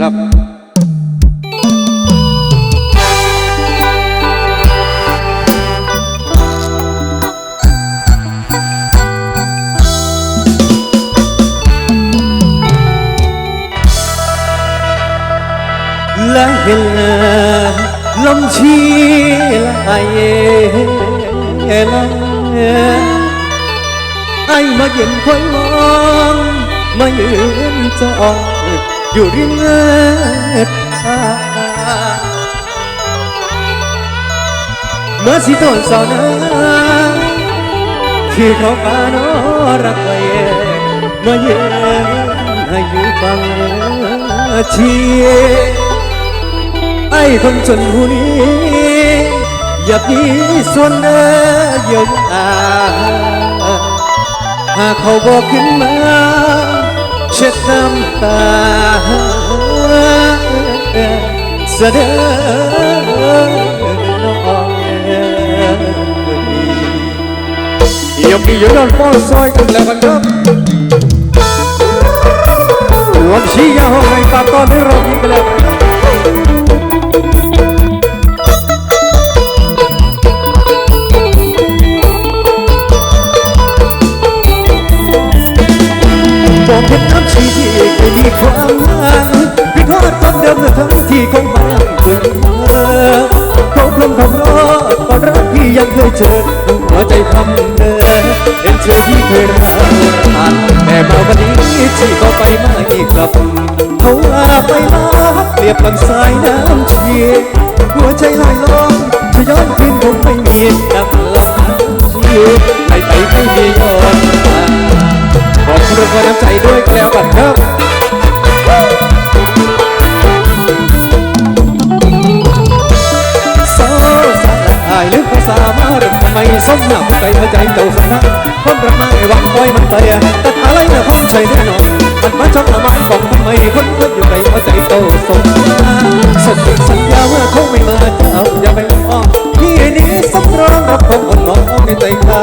ครับและเห็นลมชีไหลไหลไอ้มาเย็นคอยมองมายืนจอง อยู่ริมเงินเมื่อสิตอนสาวนาที่เขาปานอรักไว้มาเย็นให้อยู่ฟังเชียร์ไอ้คนจนหูนี้อย่ามีส่วนเนเยียวยาหากเขาบอกขึ้นมา เช็ดน้ำตาเสดอน้องยก นี้อยู่ด้านฟ้าซอยกันแล้วกันครับรวมชี้ยาวให้ตามตอนนี้เราอีกแล้วกันครับบอกเห็นน้ำชีที่เคยมีความหวังพิทอดความเดิมเมื่อทั้งที่คงไม่เคยเจอเขาพรมคำรอดตอนรักพี่ยังเคยเจอหัวใจคำเดิมเห็นเธอที่เคยรักผ่านแต่มาวันนี้ที่ก็ไปไม่กลับเขาว่าไปลบเปรียบกับสายน้ำเชียหัวใจลอยลองจะย้อนคืนคงไม่มีน้ำลำชีไปไปไม่มีย้อนมา ขอบคุณทุกคนน้ำใจด้วยก็แล้วกันครับโซ่สาวอายลึกภาษามาเรื่องทำไมสมหน้าผู้ใจหัวใจเจ้าสนทัดคนรักมาไม่หวังปล่อยมันไปแต่อะไรเนี่ยคงใช่แน่นอนมันมาจ้องละไม้บอกทำไมคนเพื่อนอยู่ในหัวใจเจ้าสมสัญญาสัญญาว่าคงไม่มาจะเจ้าอย่าไปมองพี่นี้สำรองรับของคนมองในใจเขา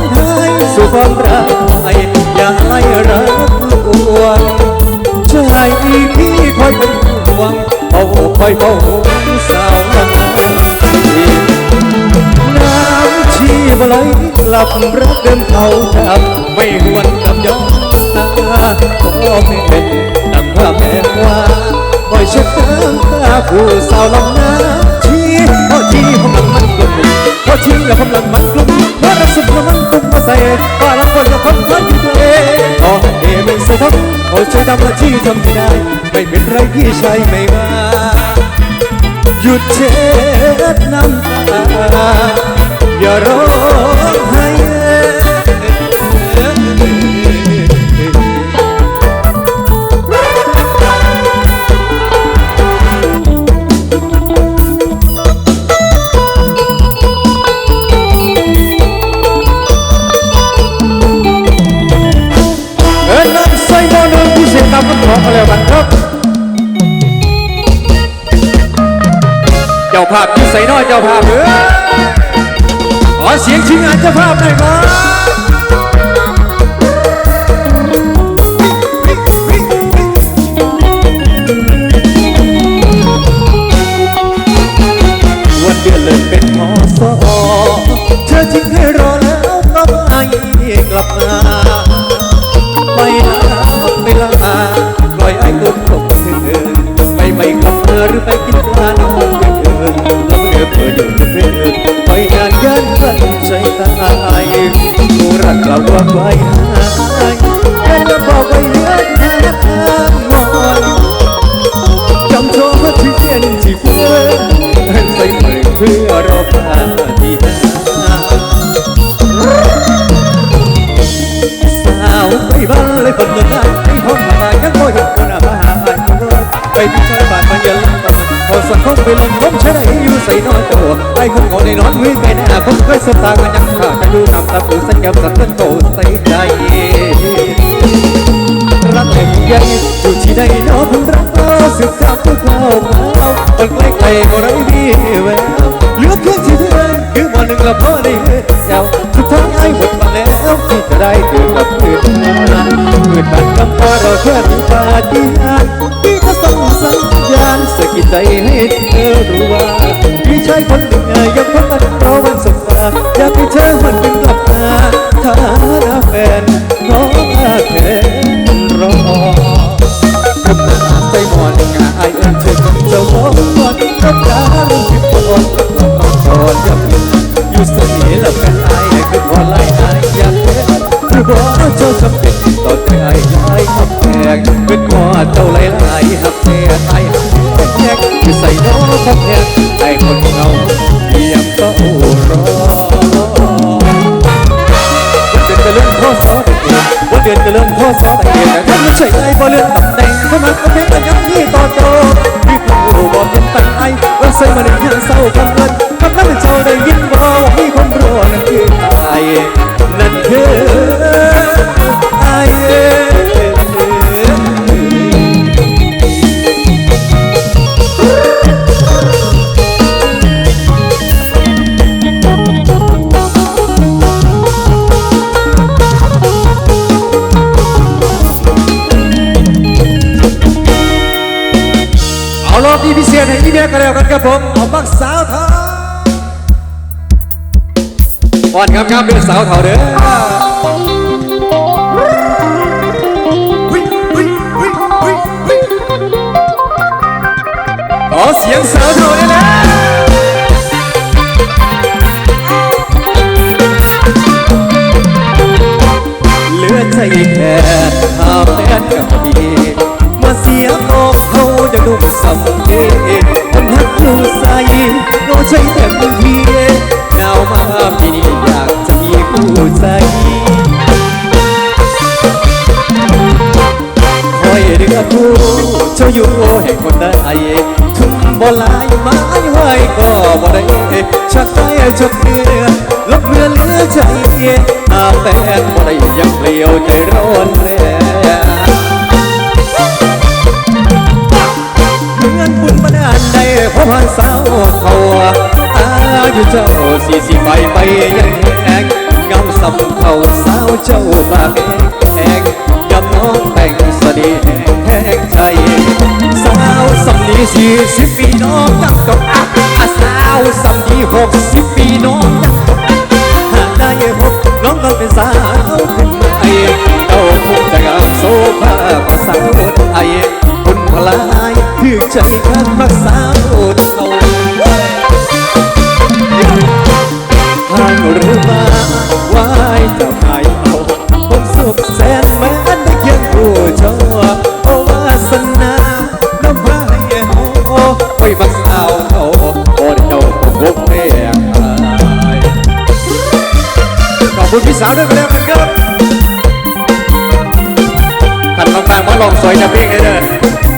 มันเริ่มมีกันขอบคุณเมียละลายกันแล้วกันครับอายุมันคนกินต้องเมียเด้อเอาคนนั้นพี่น้องนับวันมันสิบยังเตือนเอาคนนั้นพี่น้องนับวันละมันสิบยังเตือนยังเตือนละเตือนเขาก็รับตาหันมาอย่าร้องไห้สู่ความรักไอ้อย่าไล่รักลวงใจพี่คอยเป็นห่วงเอาคอยเฝ้าสาวนาน้ำชีบไหลกลับรักเดิมเขาดับไม่หวนกลับย้อนตาขอไม่เป็นดังภาพแม่ว่าปล่อยเช็ดน้ำตาผู้สาวลำน้ำ พอทิ้งแล้วกำลังมันกลุ่มเพราะรักสุดแล้วมันตุ้มมาใส่ว่ารักคนละคนคนที่ตัวเองขอเอไม่สียทับโอ้ช่วยทำหน้าที่ทำไม่ได้ ไม่เป็นไรพี่ชายไม่มาหยุดเช็ดน้ำตาอย่ารอ ใส่น้อยเจ้าภาพเออขอเสียงชิงงานเจ้าภาพหน่อยครับวันเดือนเลยเป็นมอสอเธอทิ้งให้รอแล้วก็ไม่กลับมา ไปหาไปลา อยู่เพื่อนไปงานยันกันใจตายกูรักเราว่าไว้หายกันแล้วบอกไปเลือดหาทางนอนจำโชว์ที่เย็นที่เพื่อนใส่เพื่อเพื่อรอพาที่หาสาวไปบ้านเลยคนเดินทางให้ห้องมาบานยังคอยเห็นคนอาบาหาคนรถไปพิจารณาบานมาเย็น แล้วก็มันสังคมไปลงล้มใช้ได้อยู่ใส่น้อนโตไอ้คนโง่ในนอนมือไก่หน้าผมเคยสบตากันยังขาดจะดูนำตาปูสัญญาสัตว์ต้นโตใส่ใจรักแห่งใหญ่อยู่ที่ใดเนอเพิ่งรักเราสืบจากพวกเราเอาคนใกล้ใกล้บ่ได้ดีแววเหลือเพียงที่เธอคือวันหนึ่งละพอได้เห็นยาวสุดท้ายไอ้หมดมาแล้วที่จะได้เกิดกับเกิดมาเกิดบันกำพาเราแค่มีปาฏิหาริย์ ใจให้เธอรู้ว่าพี่ชายคนหนึ่งยังคงมันรอวันสบตาอยากให้เธอมันเป็นกลับมาฐานะแฟนน้องอาแค่รอกับน้ำใจหมอนงาไอเอิญเธอจะวอนวันกับดารุ่งที่ปอนต้องสอนยับอยู่สนีแล้วแฟนไอคือพอไล่ไออยากเป็นหรือบอกเจ้าจำเป็นต่อใจไอไอขับแพงเป็นว่าเจ้าไล่ไล่หักแพงไอ แพงคือใส่น้องทับแพงไอคนเงาเพียบก็รอวันเดือนก็เลื่อนข้อสอบเองวันเดือนก็เลื่อนข้อสอบเงียบแต่ถ้าไม่ใช่ไอ้บ่เลื่อนตำแหน่งเพรามันก็เพียงแต่ยังมีต่อโต ครับผมเอาบักสาวเถาอ่อนครับครับเป็นสาวเท่าเด้อ อายุเจ้าสี่สิบไปไปยังแองเงาสำเขาสาวเจ้าบาแองยำน้องแต่งสดีแห้งใจสาวสำนีสี่สิบปีน้องยังกับอา สาวสำนีหกสิบปีน้องยังกับหากได้พบน้องก็เป็นสาวขึ้นมาไอเจ้าคงจะงามโซภากว่าสาวไอคุณพลายถือใจข้างรักสาวเขาทางหรือมาไหว้เจ้าไทยเอาผมสุขแสนแม้นได้เคียงคู่เจ้าโอวาสนาน้ำพายโอไว้บักสาวเขาโอ้เจ้าผมพบแม่ขอบคุณพี่สาวด้วยกันแล้วกันครับท่านบางๆมาลองสวยนะเพลงเลย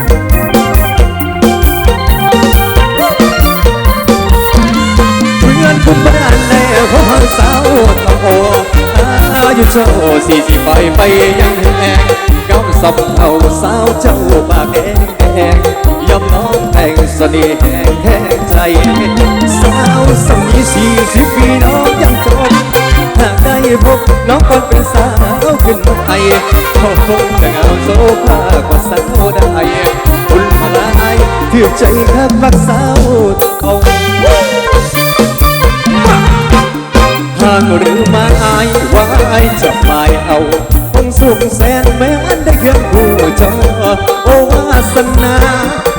เจ้าสี่สิบไปไปยังแหงเก้าสับเท่าสาวเจ้าปากแดงแดงยอมน้องแต่งเสน่ห์แหงแห้งใจสาวสมัยสี่สิบปีน้องยังจนหากได้พบน้องคนเป็นสาวขึ้นไทยเขาคงจะงามโซภากว่าสาวได้คุณพลายถือใจข้ามักสาวเอา ทางหรือมาอายว่าไอจะไมาเอาคงสุขแสนแม้นได้เพียงผู้เจ้าโอวาสนา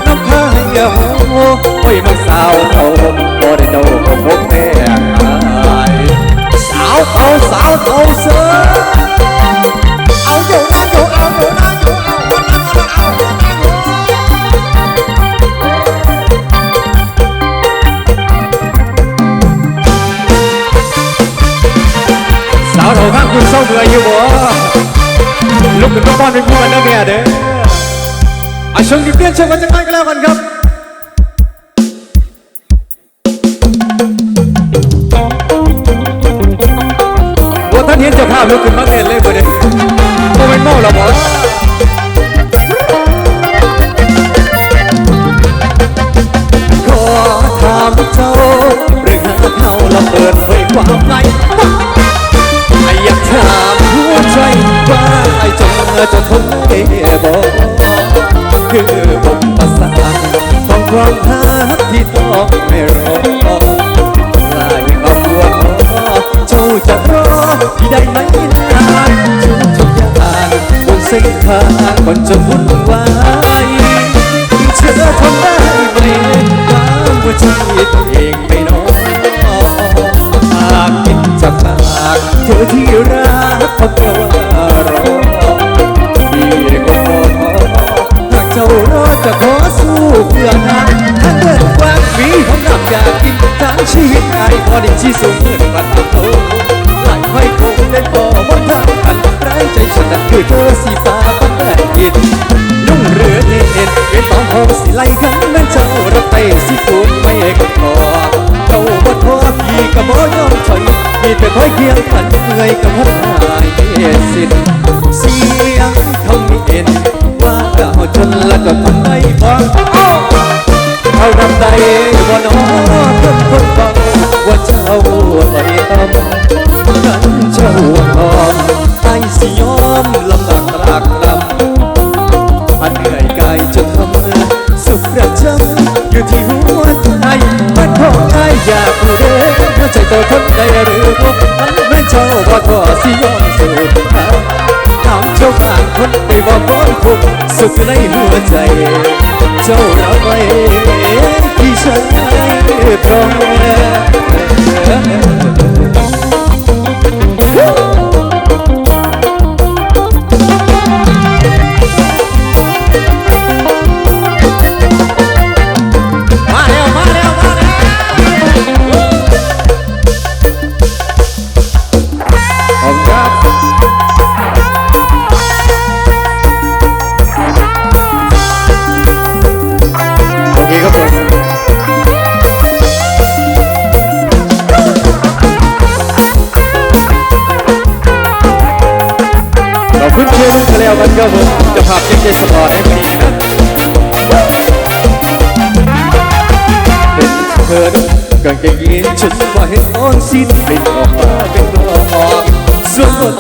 น้ำพายโหโอ้ยมันสาวเขา ชงกิเปลี่ยนเชิญกันจังไงก็แล้วกันครับว่าท่านเห็นเจ้าข้าวลุกขึ้นมาเต้นเลยบ่เด้โมเป็นโม่หรอบ่ขอถามเจ้าเรื่องเขาละเปิดเผยความในไอ้อยากถามหัวใจว่าไอ้จงจะทนได้บ่ นจะวุ่นวายเธอทนได้ไหมวางหัวใจตัวเองไม่น้อยหากคิดจากปากเธอที่รักเขาเดียวว่ารอพี่ก็พอหากเจ้ารอจะขอสู้เพื่อนางถ้าเกิดว่ามีของน้ำอยากกินทั้งชีวิตไอ้พอด้ชีสูงเงินปันโต แรงใจฉันนั้นคือเธอสีฟ้าปันแดงยินนุ่งเรือเอ็นเป็นต้องหอมสีไล่กันแม่นเจ้ารับไปสิฟู ตัวทนได้หรือบ่มันไม่นเจ้าบ่ขอสิยอมสูดทางถามเจ้าบางคนไปบ่พ้นคุกสุขในหัวใจ เจ้ารับไว้ที่ฉันให้พร้อม เห็นอ่อนสิ้นเป็นออกเป็นรองส่วนคน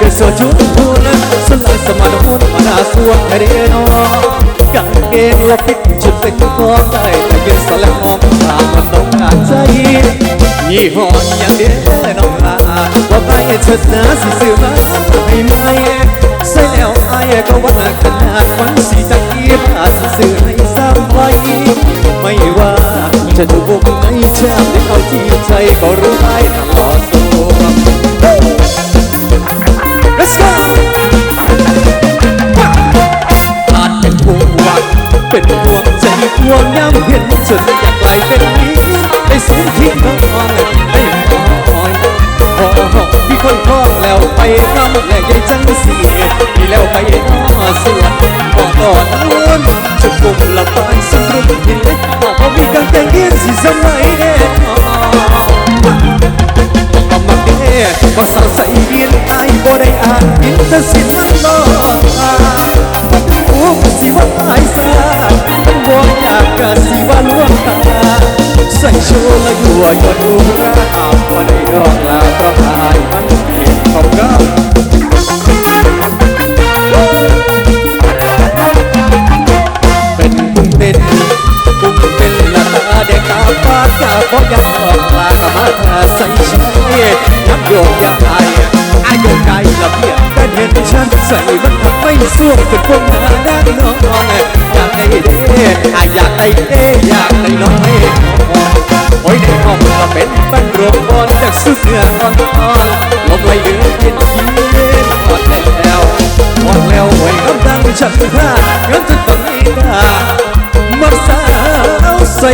ก็นส่วนชุดผู้นั้นสลายสมานหุ่นมาหน้าส่วมให้เรียนอกางเกงแลบพิษชุดเป็นกองได้แต่ยืนสลักมองตามันน้องอาใจยี่ห้ออย่างเดียวน้องลาว่าไปเถิดนะสิซื้อมาให้ไหมใส่แล้วไอ้ก็ว่าขนาดมันสีตะกี้ผ่าซื้อให้ซ้ำไว้ไม่ว่าจะถูกบุกในชาติได้เข้าที่ ก็รู้ได้ตลอดตัว Let's go อาจเป็นห่วงเป็นห่วงใจห่วงย้ำเห็นจนอยากกลายเป็นนี้ได้สูญทิ้งน้องได้คอยพอห่อพี่คนคล้องแล้วไปน้ำและใหญ่จังเสียพี่แล้วไปนอสวนพอกต่อนล้นจะกุมละปานสรุปเห็นบอกว่ามีกางเกงยีนสีสมัยเน่ เด้ก็สาวใส่เวียนไอ้บ่ได้อ่านอินเตอร์สิมันนอกโอ้สิว่าตายซามันบ่อยากกะสิว่าล่วงตาใส่โชว์ละยัวยอดดูราอาบบ่ได้ดอกลาเพราะอายมันเห็นของเราเป็นกุ้งเต้นกุ้งเต้นละตาเด็กตาฟ้าจะพอยังออกลากมา ส่ใช้ยับโยกยับไออายโยกไกลละเพียงแต่เห็นฉันใส่มันทำไม่สวมเป็นพวกหน้าด้านน้องอยากได้เด้อายอยากได้เด้อยากได้น้อยโอ้ยในห้องก็เป็นบ้านรวมบอลจากสุดเหนืออ่อนลมไหลเดือดเย็นเย็นหมดแล้วหมดแล้วหวยกำลังฉันพลาดงั้นจะต้องมีตามักสาวใส่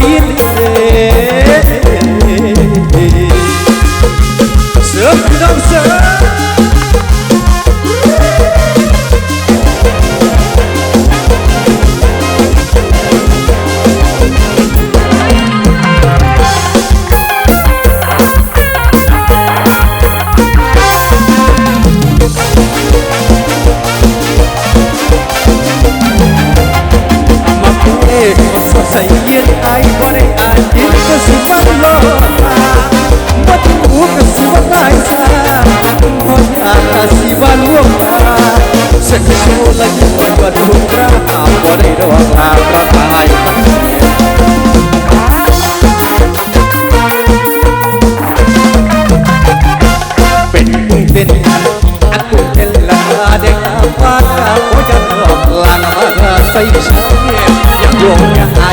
ชอบเนี่ยอยากลวงอยากอ้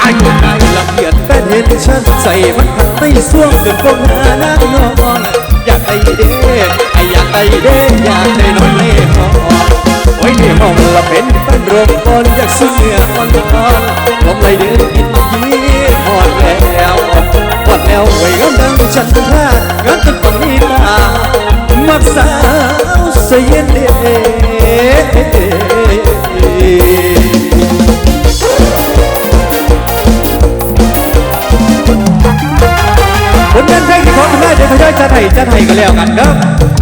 ไอ้ยคนใดละเอียดแฟนเห็นฉันใส่มันหักไม่ส่วงจนก้มหน้าน้กน้อนอยากได้เด้ไออยากได้เด้อยากได้น้องเล่หอไว้ในหองละเป็นแฟนรวมคนอยากซื้อเนื้อคนทอนลมไหลเด้กินยี้หอดแล้วหอดแล้วไว้ก็นั่งฉันพลาดงั้นจนฝั่งนี้ตามักสาวเสียเด้ Yeah. ผลงานเพลงที่เขาทำได้เดี๋ทยอยจะไทยจะไทยก็แล้วกันครับ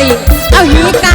ติ เอาฮีกา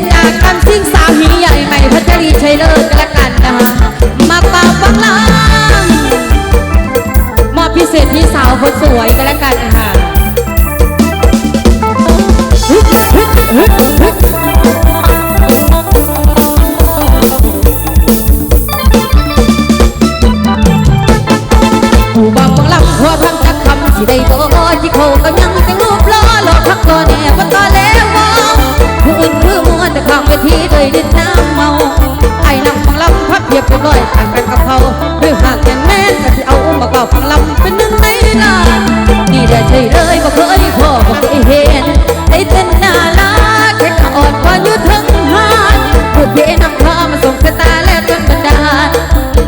เศษจากคำซิ่งสาวหีใหญ่ใหม่พัชรีชัยเลิศกันละกันนะคะมาปาฟังลามอบพิเศษพี่สาวคนสวยกันละกันค่ะ ใช่เลยบ่เคยพอบ่เคยเห็นได้เต้นหน้าลาแค่ขาอ่อนกว่าอยู่ทั้งหานพูดเพนำพามาส่งสายตาและต้นบันดาล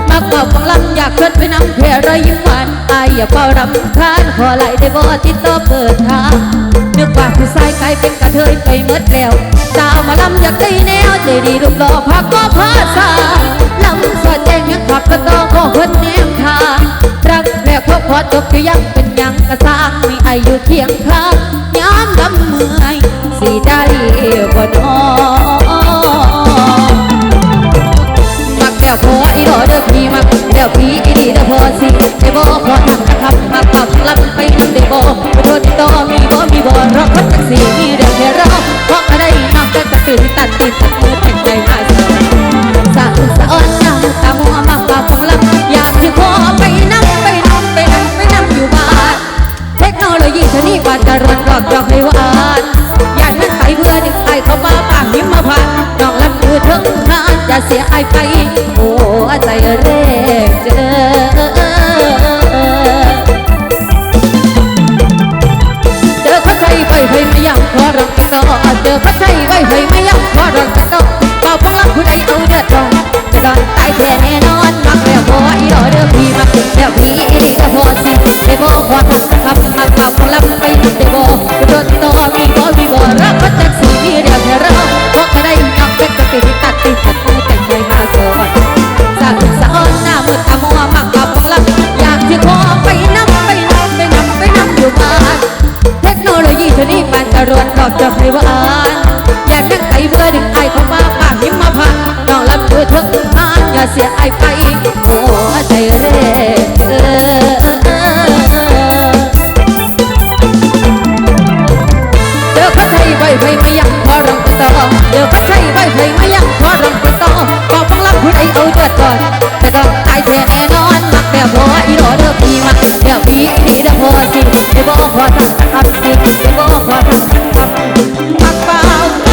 มาเป่าฟังลำอยากเกิดไปนำแค่รอยยิ้มหวานอายอย่าเป่ารำคาญขอไหลได้บ่ติดต่อเปิดทางนึกว่าผู้ชายกลายเป็นกระเทยไปเมดแล้วสาวมาลำอยากได้แนวใจดีรูปหล่อพักก็พาสาลำสอดแจ้งยังขับก็ต้องขอคนแนมทาง รักแล้วพอพอจบก็ยังเป็นยังกระสร้างมีออยู่เคียงข้างย้ำดำเมื่อยสีได้บ่นอมักแล้วพออีดอเด้อพี่มักแล้วพี่อีดีเด้อพอสิได้บ่พอทักจะคำมาปักลับไปนั่นได้บ่ไปโทษติดต่อมีบ่มีบ่รอคนจักสีมีเรื่องแค่รอเพราะก็ได้นอกจากกระตือตัดติดตัดมือแต่งใจ จะรอ หัวใจเร่เดี๋ยวข้าใช้ใบไผ่มายังพอรำไปต่อเดี๋ยวข้าใช้ใบไผ่มายังพอรำไปต่อกฟังรับผู้ใดเอาจวดนแต่ต้องตายแท้แนนอนมักแบบพออีรอเด้อพี่มักแบบพี่ดีเด้อพอสิเดี๋ยวบอกพอทำทำสิเดี๋ยวบอกพอทำทำทำเปล่า